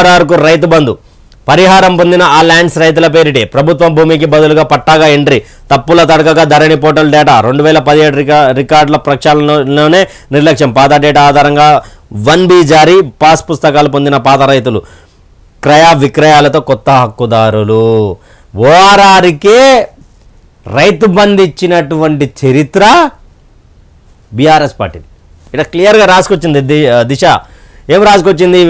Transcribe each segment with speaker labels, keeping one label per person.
Speaker 1: ఆర్ఆర్కు రైతు బంధు. పరిహారం పొందిన ఆ ల్యాండ్స్ రైతుల పేరిటే ప్రభుత్వం భూమికి బదులుగా పట్టాగా ఎంట్రీ. తప్పుల తడకగా ధరణి పోర్టల్ డేటా రెండు వేల పదిహేడు రికా రికార్డుల ప్రక్షాళనలోనే నిర్లక్ష్యం. పాత డేటా ఆధారంగా వన్ బి జారీ పాస్ పుస్తకాలు పొందిన పాత రైతులు. క్రయ విక్రయాలతో కొత్త హక్కుదారులు. ఓఆర్ఆర్కే రైతు బంధు ఇచ్చినటువంటి చరిత్ర బీఆర్ఎస్ పార్టీది. ఇక్కడ క్లియర్గా రాసుకొచ్చింది దిశ. ఏం రాసుకొచ్చింది?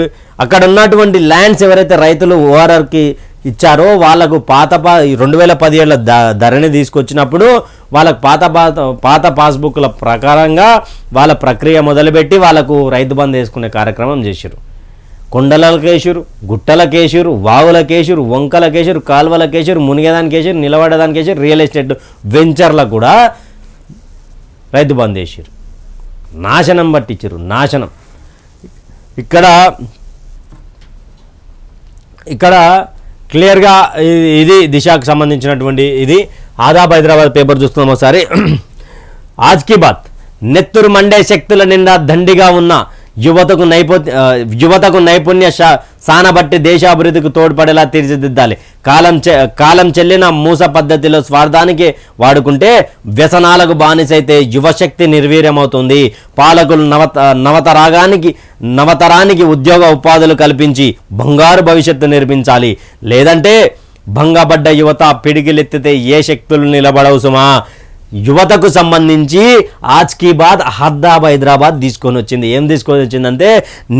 Speaker 1: అక్కడ ఉన్నటువంటి ల్యాండ్స్ ఎవరైతే రైతులు ఓఆర్ఆర్కి ఇచ్చారో వాళ్ళకు పాత పా రెండు వేల పదిహేడుల ద ధరని తీసుకొచ్చినప్పుడు వాళ్ళకు పాత పాత పాత పాస్బుక్ల ప్రకారంగా వాళ్ళ ప్రక్రియ మొదలుపెట్టి వాళ్ళకు రైతు బంధు వేసుకునే కార్యక్రమం చేశారు కేశారు కాలువల కేశారు మునిగేదాని కాలువలకేసారు నిలబడేదాని నిలబడేదానికేసారు రియల్ ఎస్టేట్ వెంచర్ల కూడా రైతు బంద్ చేసారు నాశనం పట్టించారు నాశనం. ఇక్కడ ఇక్కడ క్లియర్గా ఇది- దిశకు సంబంధించినటువంటి ఇది ఆదాబ్ హైదరాబాద్ పేపర్ చూస్తున్నాం ఒకసారి. ఆజ్కి బాత్. నెత్తురు మండే శక్తుల నిండా దండిగా ఉన్న యువతకు నైపు యువతకు నైపుణ్య శా- సానబట్టి దేశాభివృద్ధికి తోడ్పడేలా తీర్చిదిద్దాలి. కాలం చె కాలం చెల్లిన మూస పద్ధతిలో స్వార్థానికి వాడుకుంటే వ్యసనాలకు బానిసైతే యువశక్తి నిర్వీర్యమవుతుంది. పాలకులు నవత నవతరాగానికి నవతరానికి ఉద్యోగ ఉపాధులు కల్పించి బంగారు భవిష్యత్తు నిర్మించాలి. లేదంటే భంగపడ్డ యువత పిడికిలెత్తితే ఏ శక్తులు నిలబడవు సుమా. యువతకు సంబంధించి ఆజ్కీ బాద్ హద్దాబ్ హైదరాబాద్ తీసుకొని వచ్చింది. ఏం తీసుకొని వచ్చిందంటే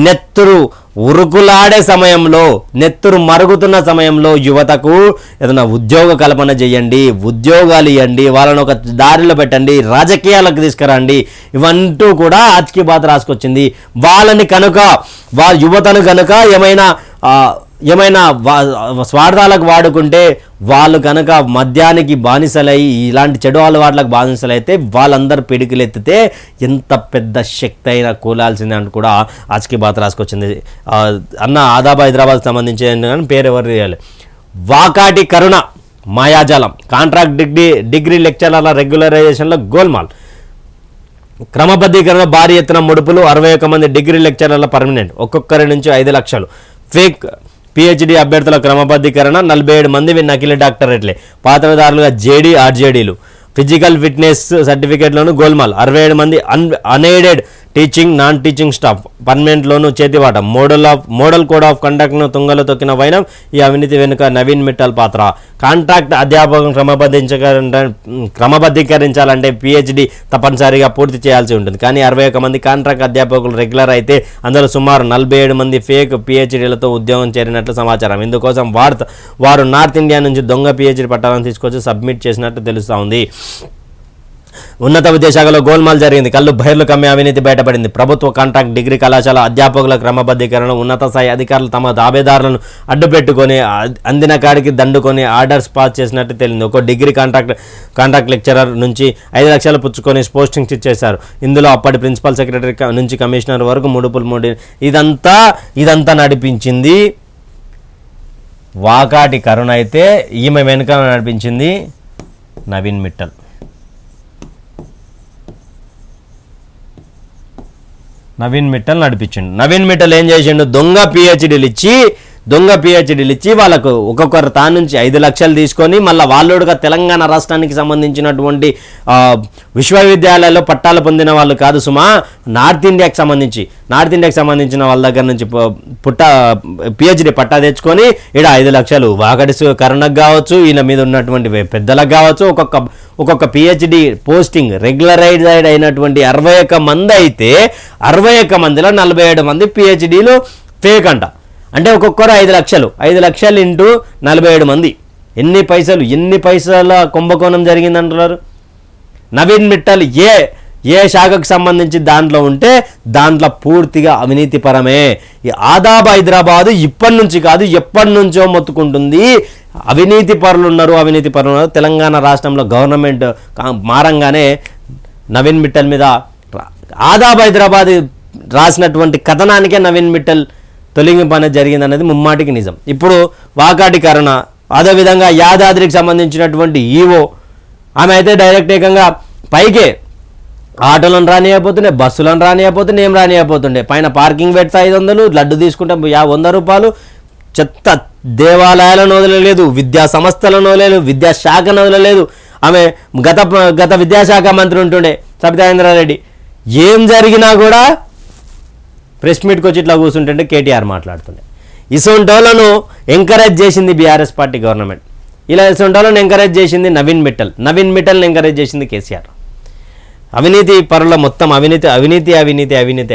Speaker 1: నెత్తురు ఉరుకులాడే సమయంలో నెత్తురు మరుగుతున్న సమయంలో యువతకు ఏదైనా ఉద్యోగ కల్పన చేయండి ఉద్యోగాలు ఇవ్వండి వాళ్ళని ఒక దారిలో పెట్టండి రాజకీయాలకు తీసుకురండి ఇవంటూ కూడా ఆజ్కీ బాత్ బాద్ రాసుకొచ్చింది. వాళ్ళని కనుక వాళ్ళ యువతను కనుక ఏమైనా ఏమైనా స్వార్థాలకు వాడుకుంటే వాళ్ళు కనుక మద్యానికి బానిసలై ఇలాంటి చెడు అలవాట్లకు బానిసలైతే వాళ్ళందరూ పిడికిలెత్తితే ఎంత పెద్ద శక్తి అయినా కూలాల్సిందే అని కూడా ఆజ్కి బాత రాసుకొచ్చింది. అన్న ఆదాబ్ హైదరాబాద్ సంబంధించిన పేరు ఎవరు తీయాలి వాకాటి కరుణ మాయాజాలం కాంట్రాక్ట్ డిగ్రీ డిగ్రీ లెక్చరర్ల రెగ్యులరైజేషన్లో గోల్మాల్. క్రమబద్ధీకరణ భారీ ఎత్తున ముడుపులు అరవై ఒక్క మంది డిగ్రీ లెక్చరర్ల పర్మనెంట్ ఒక్కొక్కరి నుంచి ఐదు లక్షలు. ఫేక్ పిహెచ్డి అభ్యర్థుల క్రమబద్ధీకరణ నలభై ఏడు మంది నకిలీ డాక్టరేట్లే. పాత్రదారులుగా జేడీ ఆర్జేడీలు ఫిజికల్ ఫిట్నెస్ సర్టిఫికేట్లను గోల్మాల్ అరవై ఏడు మంది అన్ unaided teaching non teaching staff పర్మనెంట్లోనూ చేతివాట. Model of model code of కండక్ట్ను తుంగలో తొక్కిన వైనం ఈ అవినీతి వెనుక నవీన్ మిట్టల్ పాత్ర. కాంట్రాక్ట్ అధ్యాపకం క్రమబద్ధించ క్రమబద్ధీకరించాలంటే పిహెచ్డి తప్పనిసరిగా పూర్తి చేయాల్సి ఉంటుంది. కానీ అరవై ఒక్క మంది కాంట్రాక్ట్ అధ్యాపకులు రెగ్యులర్ అయితే అందులో సుమారు నలభై ఏడు మంది ఫేక్ పిహెచ్డీలతో ఉద్యోగం చేరినట్లు సమాచారం. ఇందుకోసం వారు వారు నార్త్ ఇండియా నుంచి దొంగ పిహెచ్డి పట్టాలను తీసుకొచ్చి సబ్మిట్ చేసినట్టు తెలుస్తోంది ఉన్నత విద్యాశాఖలో గోల్మాల్ జరిగింది. కళ్ళు బైర్లు కమ్మే అవినీతి బయటపడింది. ప్రభుత్వ కాంట్రాక్ట్ డిగ్రీ కళాశాల అధ్యాపకుల క్రమబద్ధీకరణ ఉన్నత స్థాయి అధికారులు తమ దాబేదారులను అడ్డుపెట్టుకొని అందిన కాడికి దండుకొని ఆర్డర్స్ పాస్ చేసినట్టు తెలియదు ఒక డిగ్రీ కాంట్రాక్ట్ కాంట్రాక్ట్ లెక్చరర్ నుంచి ఐదు లక్షలు పుచ్చుకొని పోస్టింగ్స్ ఇచ్చేశారు. ఇందులో అప్పటి ప్రిన్సిపల్ సెక్రటరీ నుంచి కమిషనర్ వరకు ముడుపులు మూడి ఇదంతా ఇదంతా నడిపించింది. వాకాటి కరుణ అయితే ఈమె వెనుక నడిపించింది నవీన్ మిట్టల్. నవీన్ మిట్టల్ నడిపించిండు. నవీన్ మిట్టల్ ఏం చేసిండు? దొంగ పిహెచ్డీలు ఇచ్చి దొంగ పిహెచ్డీలు ఇచ్చి వాళ్ళకు ఒక్కొక్కరు తా నుంచి ఐదు లక్షలు తీసుకొని మళ్ళీ వాళ్ళుడుగా తెలంగాణ రాష్ట్రానికి సంబంధించినటువంటి విశ్వవిద్యాలయాల్లో పట్టాలు పొందిన వాళ్ళు కాదు సుమా. నార్త్ ఇండియాకి సంబంధించి నార్త్ ఇండియాకి సంబంధించిన వాళ్ళ దగ్గర నుంచి పుట్ట పిహెచ్డి పట్టా తెచ్చుకొని ఇక్కడ ఐదు లక్షలు. వాగడి కరుణకు కావచ్చు ఈయన మీద ఉన్నటువంటి పెద్దలకు కావచ్చు ఒక్కొక్క ఒక్కొక్క పిహెచ్డి పోస్టింగ్ రెగ్యులరైజ్డ్ అయినటువంటి అరవై ఒక్క మంది అయితే అరవై ఒక్క మందిలో నలభై ఏడు మంది పిహెచ్డీలు ఫేక్ అంట. అంటే ఒక్కొక్కరు ఐదు లక్షలు. ఐదు లక్షలు ఇంటూ నలభై ఏడు మంది. ఎన్ని పైసలు ఎన్ని పైసల కుంభకోణం జరిగింది అంటున్నారు నవీన్ మిట్టల్ ఏ ఏ శాఖకు సంబంధించి దాంట్లో ఉంటే దాంట్లో పూర్తిగా అవినీతిపరమే. ఈ ఆదాబ్ హైదరాబాదు ఇప్పటి నుంచి కాదు ఎప్పటి నుంచో మొత్తుకుంటుంది. అవినీతి పరులు ఉన్నారు అవినీతి పరులు ఉన్నారు. తెలంగాణ రాష్ట్రంలో గవర్నమెంట్ మారంగానే నవీన్ మిట్టల్ మీద ఆదాబ్ హైదరాబాద్ రాసినటువంటి కథనానికే నవీన్ మిట్టల్ తొలగింపు అనేది జరిగిందనేది ముమ్మాటికి నిజం. ఇప్పుడు వాకాటి కరుణ అదేవిధంగా యాదాద్రికి సంబంధించినటువంటి ఈవో ఆమె అయితే డైరెక్ట్ ఏకంగా పైకే ఆటోలను రానియకపోతుండే బస్సులను రానియకపోతుండే ఏం రానియకపోతుండే. పైన పార్కింగ్ పెడితే ఐదు వందలు లడ్డు తీసుకుంటే యా వంద రూపాయలు. చెత్త దేవాలయాలను వదలలేదు విద్యా సంస్థలను వదలలేదు విద్యాశాఖను వదలలేదు. ఆమె గత గత విద్యాశాఖ మంత్రి ఉంటుండే సబితాయింద్రారెడ్డి ఏం జరిగినా కూడా ప్రెస్ మీట్కి వచ్చి ఇట్లా కూర్చుంటుంటే కేటీఆర్ మాట్లాడుతుండే. ఇసొంటోళ్ళను ఎంకరేజ్ చేసింది బీఆర్ఎస్ పార్టీ గవర్నమెంట్. ఇలా ఇసొంటోళ్ళను ఎంకరేజ్ చేసింది నవీన్ మిట్టల్. నవీన్ మిట్టల్ని ఎంకరేజ్ చేసింది కేసీఆర్. అవినీతి పరుల మొత్తం అవినీతి అవినీతి అవినీతి అవినీతి